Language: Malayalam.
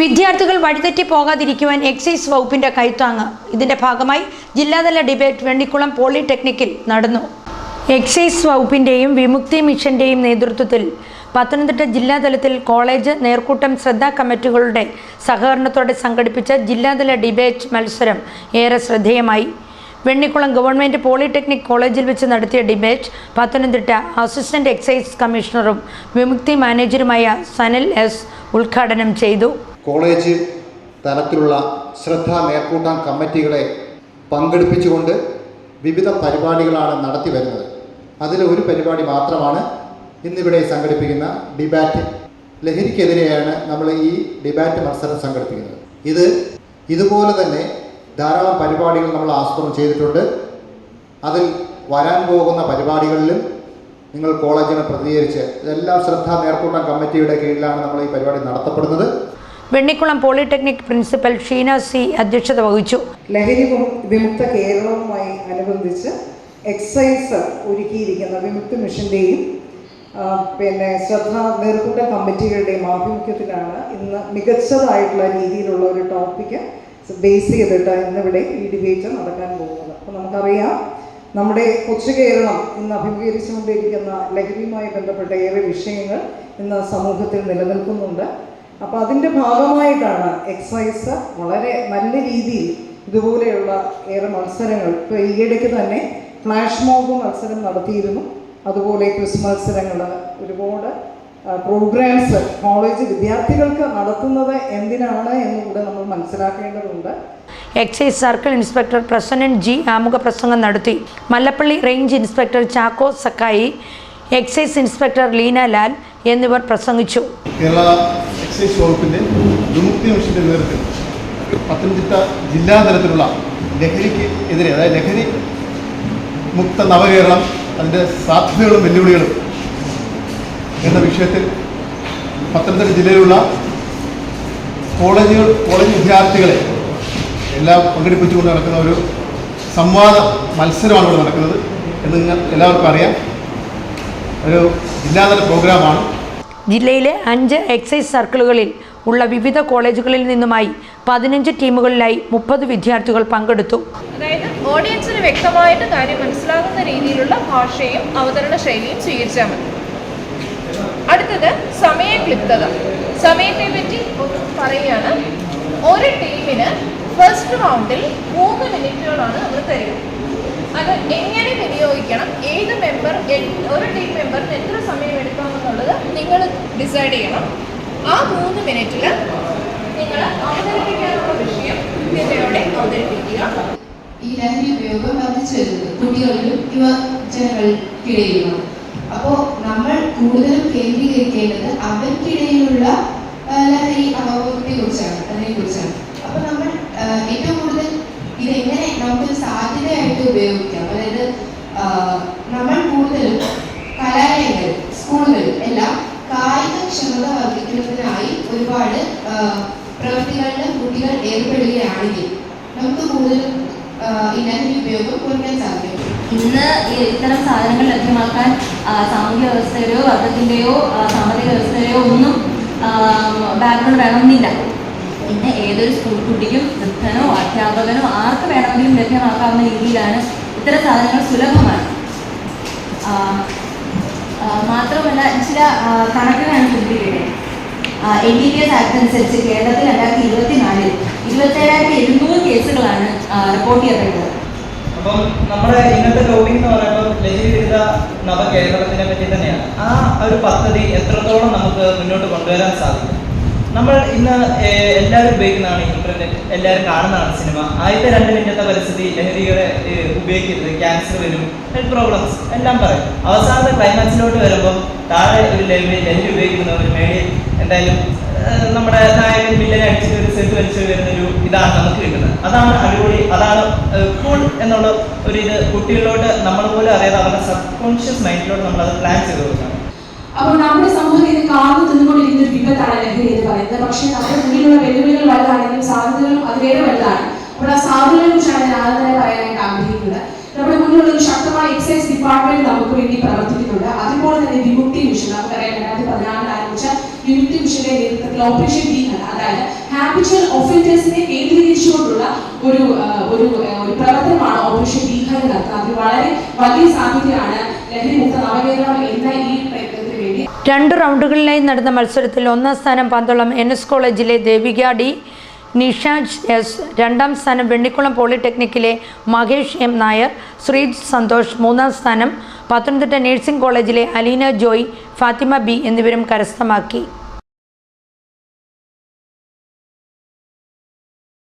വിദ്യാർത്ഥികൾ വഴിതെറ്റി പോകാതിരിക്കുവാൻ എക്സൈസ് വകുപ്പിന്റെ കൈത്താങ്ങ്. ഇതിന്റെ ഭാഗമായി ജില്ലാതല ഡിബേറ്റ് വെണ്ണിക്കുളം പോളിടെക്നിക്കിൽ നടന്നു. എക്സൈസ് വകുപ്പിന്റെയും വിമുക്തി മിഷന്റെയും നേതൃത്വത്തിൽ പത്തനംതിട്ട ജില്ലാതലത്തിൽ കോളേജ് നേർക്കൂട്ടം ശ്രദ്ധാ കമ്മിറ്റികളുടെ സഹകരണത്തോടെ സംഘടിപ്പിച്ച ജില്ലാതല ഡിബേറ്റ് മത്സരം ഏറെ ശ്രദ്ധേയമായി. വെണ്ണിക്കുളം ഗവൺമെന്റ് പോളിടെക്നിക് കോളേജിൽ വെച്ച് നടത്തിയ ഡിബേറ്റ് പത്തനംതിട്ട അസിസ്റ്റന്റ് എക്സൈസ് കമ്മീഷണറും വിമുക്തി മാനേജറുമായ സനൽ എസ് ഉദ്ഘാടനം ചെയ്തു. കോളേജ് തലത്തിലുള്ള ശ്രദ്ധാ മേൽക്കൂട്ടാം കമ്മിറ്റികളെ പങ്കെടുപ്പിച്ചുകൊണ്ട് വിവിധ പരിപാടികളാണ് നടത്തി വരുന്നത്. അതിൽ ഒരു പരിപാടി മാത്രമാണ് ഇന്നിവിടെ സംഘടിപ്പിക്കുന്ന ഡിബാറ്റ്. ലഹരിക്കെതിരെയാണ് നമ്മൾ ഈ ഡിബാറ്റ് മത്സരം സംഘടിപ്പിക്കുന്നത്. ഇത് ഇതുപോലെ തന്നെ ധാരാളം പരിപാടികൾ നമ്മൾ ആസൂത്രണം ചെയ്തിട്ടുണ്ട്. അതിൽ വരാൻ പോകുന്ന പരിപാടികളിലും നിങ്ങൾ കോളേജിനെ പ്രതികരിച്ച് ഇതെല്ലാം ശ്രദ്ധ നേർക്കൂട്ടം കമ്മിറ്റിയുടെ കീഴിലാണ് നമ്മൾ ഈ പരിപാടി നടത്തപ്പെടുന്നത്. Vennikulam polytechnic principal Sheena C അധ്യക്ഷത വഹിച്ചു. ലഹരി വിമു- വിമുക്ത കേരളവുമായി അനുബന്ധിച്ച് എക്സൈസ് ഒരുക്കിയിരിക്കുന്ന വിമുക്തി മിഷന്റെയും പിന്നെ ശ്രദ്ധ നേർക്കൂട്ട കമ്മിറ്റികളുടെയും ആഭിമുഖ്യത്തിലാണ് ഇന്ന് മികച്ചതായിട്ടുള്ള രീതിയിലുള്ള ഒരു ടോപ്പിക്ക് ബേസ് ചെയ്തിട്ടാണ് ഇന്നിവിടെ ഈ ഡിബേറ്റ് നടക്കാൻ പോകുന്നത്. അപ്പോൾ നമുക്കറിയാം നമ്മുടെ കൊച്ചു കേരളം ഇന്ന് അഭിമുഖീകരിച്ചുകൊണ്ടിരിക്കുന്ന ലഹരിയുമായി ബന്ധപ്പെട്ട ഏറെ വിഷയങ്ങൾ ഇന്ന് സമൂഹത്തിൽ നിലനിൽക്കുന്നുണ്ട്. അപ്പോൾ അതിന്റെ ഭാഗമായിട്ടാണ് എക്സൈസ് വളരെ നല്ല രീതിയിൽ ഇതുപോലെയുള്ള ഏറെ മത്സരങ്ങൾ. ഇപ്പോൾ ഈയിടയ്ക്ക് തന്നെ ഫ്ലാഷ് മോബ് മത്സരം നടത്തിയിരുന്നു. അതുപോലെ ക്വിസ് മത്സരങ്ങൾ ഒരുപാട് പ്രോഗ്രാംസ് കോളേജ് വിദ്യാർത്ഥികൾക്ക് നടത്തുന്നത് എന്തിനാണ് എന്നുകൂടെ നമ്മൾ മനസ്സിലാക്കേണ്ടതുണ്ട്. Excise circle inspector Prasannan G ആമുഖ പ്രസംഗം നടത്തി. Mallappally range inspector Chacko Sakkai excise inspector Leena Lal എന്നിവർ പ്രസംഗിച്ചു. കേരള എക്സൈസ് വകുപ്പിന്റെ വിമുക്തി മിഷന്റെ നേതൃത്വത്തിൽ പത്തനംതിട്ട ജില്ലാതലത്തിലുള്ള ലഹരിക്ക് എതിരെ അതായത് ലഹരി മുക്ത നവകേരളം അതിന്റെ സാധ്യതകളും വെല്ലുവിളികളും എന്ന വിഷയത്തിൽ പത്തനംതിട്ട ജില്ലയിലുള്ള കോളേജുകൾ കോളേജ് വിദ്യാർത്ഥികളെ എല്ലാം പങ്കെടുപ്പിച്ചുകൊണ്ട് നടക്കുന്ന ഒരു സംവാദ മത്സരമാണ് ഇവിടെ നടക്കുന്നത് എന്ന് നിങ്ങൾ എല്ലാവർക്കും അറിയാം. ഒരു ജില്ലാതല പ്രോഗ്രാമാണ്. ജില്ലയിലെ അഞ്ച് എക്സൈസ് സർക്കിളുകളിൽ ഉള്ള വിവിധ കോളേജുകളിൽ നിന്നുമായി പതിനഞ്ച് ടീമുകളിലായി മുപ്പത് വിദ്യാർത്ഥികൾ പങ്കെടുത്തു. അതായത് ഓഡിയൻസിന് വ്യക്തമായിട്ട് കാര്യം മനസ്സിലാകുന്ന രീതിയിലുള്ള ഭാഷയും അവതരണ ശൈലിയും സ്വീകരിച്ചാൽ മതി. അടുത്തത് സമയക്ലിപ്തത സമയത്തെ പറ്റി പറയുകയാണ്. ഒരു ടീമിന് ഫസ്റ്റ് റൗണ്ടിൽ മൂന്ന് മിനിറ്റുകളാണ് നമ്മൾ തരുന്നത്. അത് എങ്ങനെ വിനിയോഗിക്കണം? ഏത് മെമ്പർ ഒരു ടീം മെമ്പറിന് എത്ര സമയം എടുക്കാമെന്നുള്ളത് നിങ്ങൾ ഡിസൈഡ് ചെയ്യണം. ആ മൂന്ന് മിനിറ്റിൽ നിങ്ങൾ അവതരിപ്പിക്കാനുള്ള വിഷയം നിങ്ങളോടെ അവതരിപ്പിക്കുക. ഈ ലഹരി ഉപയോഗം വർദ്ധിച്ചു വരുന്നത് കുട്ടികളിലും യുവജനങ്ങൾക്കിടയിലുമാണ്. അപ്പോൾ നമ്മൾ കൂടുതലും കേന്ദ്രീകരിക്കേണ്ടത് അവർക്കിടയിലുള്ള ലഹരി അഭാവത്തെ കുറിച്ചാണ് അതിനെ കുറിച്ചാണ് അപ്പോൾ നമ്മൾ ഏറ്റവും കൂടുതൽ ഇതെങ്ങനെ നമുക്ക് സാധ്യതയായിട്ട് ഉപയോഗിക്കാം? അതായത് നമ്മൾ കൂടുതലും കലാലയങ്ങൾ സ്കൂളുകൾ എല്ലാം കായികക്ഷമത വർദ്ധിക്കുന്നതിനായി ഒരുപാട് പ്രവൃത്തികളിൽ കുട്ടികൾ ഏർപ്പെടുകയാണെങ്കിൽ നമുക്ക് കൂടുതലും ആ, ഈ ലഹരി ഉപയോഗം കുറയ്ക്കാൻ സാധിക്കും. ഇന്ന് ഇത്തരം സാധനങ്ങൾ ലഭ്യമാക്കാൻ സാമൂഹ്യ വ്യവസ്ഥയുടെയോ വർഗത്തിന്റെയോ സാമ്പത്തിക വ്യവസ്ഥയുടെയോ ഒന്നും ബാക്ക്ഗ്രൗണ്ട് വേണമെന്നില്ല. ഇന്ന് ഏതൊരു സ്കൂൾ കുട്ടിക്കും വൃദ്ധനോ അധ്യാപകനോ ആർക്ക് വേണമെങ്കിലും ലഭ്യമാക്കാവുന്ന രീതിയിലാണ് ഇത്തരം സാധനങ്ങൾ സുലഭമാണ്. മാത്രമല്ല ചില കണക്കുകളാണ് കുട്ടികളുടെ N D P S act അനുസരിച്ച് കേരളത്തിൽ രണ്ടായിരത്തി ഇരുപത്തിനാലിൽ ഇരുപത്തേഴായിരത്തി എഴുന്നൂറ് കേസുകളാണ് റിപ്പോർട്ട് ചെയ്യപ്പെട്ടത്. അപ്പം നമ്മുടെ ഇന്നത്തെ ലോബി എന്ന് പറയുമ്പോൾ ലഹരി വിരുദ്ധ നവകേരളത്തിനെ പറ്റി തന്നെയാണ്. ആ ഒരു പദ്ധതി എത്രത്തോളം നമുക്ക് മുന്നോട്ട് കൊണ്ടുവരാൻ സാധിക്കും? നമ്മൾ ഇന്ന് എല്ലാവരും ഉപയോഗിക്കുന്നതാണ് ഇന്റർനെറ്റ് എല്ലാവരും കാണുന്നതാണ് സിനിമ ആദ്യത്തെ രണ്ട് മിനിറ്റത്തെ പരിസ്ഥിതി ലഹരികളെ ഉപയോഗിക്കരുത്. ക്യാൻസർ വരും ഹെൽത്ത് പ്രോബ്ലംസ് എല്ലാം പറയും. അവസാനത്തെ ക്ലൈമാക്സിലോട്ട് വരുമ്പോൾ താഴെ ഒരു ലഹരി ലഹരി ഒരു മേളിൽ എന്തായാലും നമ്മുടെ നായകൻ വില്ലനെ അടിച്ച് ഒരു സെറ്റ് വലിച്ചു വരുന്നൊരു ഇതാണ് നമുക്ക് കിട്ടുന്നത്. അതാണ് അടിപൊളി അതാണ് കൂൾ എന്നുള്ള ഒരു ഇത് കുട്ടികളിലോട്ട് നമ്മൾ പോലും അറിയാതെ അവരുടെ സബ് കോൺഷ്യസ് മൈൻഡിലോട്ട് നമ്മൾ അത് പ്ലാൻ ചെയ്ത് കൊടുക്കണം. അപ്പോൾ നമ്മുടെ സമൂഹത്തിൽ ഇത് കാർന്നു തിന്നുകൊണ്ടിരിക്കുന്ന ഒരു വിപത്താണ് ലഹരി എന്ന് പറയുന്നത്. പക്ഷേ നമ്മുടെ മുന്നിലുള്ള വെല്ലുവിളികൾ വലുതാണെങ്കിലും സാധ്യതകളും അതിലേറെ വലുതാണ്. അപ്പോൾ ആ സാധ്യതകളെ കുറിച്ചാണ് ഞാൻ ആദ്യം തന്നെ പറയാനായിട്ട് ആഗ്രഹിക്കുന്നത്. നമ്മുടെ മുന്നിലുള്ള ഒരു ശക്തമായ എക്സൈസ് ഡിപ്പാർട്ട്മെന്റ് നമുക്ക് വേണ്ടി പ്രവർത്തിക്കുന്നുണ്ട്. അതുപോലെ തന്നെ വിമുക്തി മിഷൻ നമുക്കറിയാം രണ്ടായിരത്തി പതിനാറിൽ ആരംഭിച്ച വിമുക്തി മിഷന്റെ നേതൃത്വത്തിൽ ഓപ്പറേഷൻ ഡി അതായത് ഹാബിച്വൽ ഒഫൻഡേഴ്സിനെ കേന്ദ്രീകരിച്ചുകൊണ്ടുള്ള ഒരു ഒരു ഒരു പ്രവർത്തനമാണ് ഓപ്പറേഷൻ ബീഹാർ നടത്തുന്നത്. അത് വളരെ വലിയ സാധ്യതയാണ് ലഹരി മുക്ത നവകേരളം എന്ന ഈ പ്രയത്നത്തിന് വേണ്ടി. രണ്ട് റൗണ്ടുകളിലായി നടന്ന മത്സരത്തിൽ ഒന്നാം സ്ഥാനം പന്തളം എൻ എസ് കോളേജിലെ ദേവിക ഡി നിഷാജ് എസ് രണ്ടാം സ്ഥാനം വെണ്ണിക്കുളം പോളിടെക്നിക്കിലെ മഹേഷ് എം നായർ ശ്രീജ് സന്തോഷ് മൂന്നാം സ്ഥാനം പത്തനംതിട്ട നഴ്സിംഗ് കോളേജിലെ അലീന ജോയ് ഫാത്തിമ ബി എന്നിവരും കരസ്ഥമാക്കി.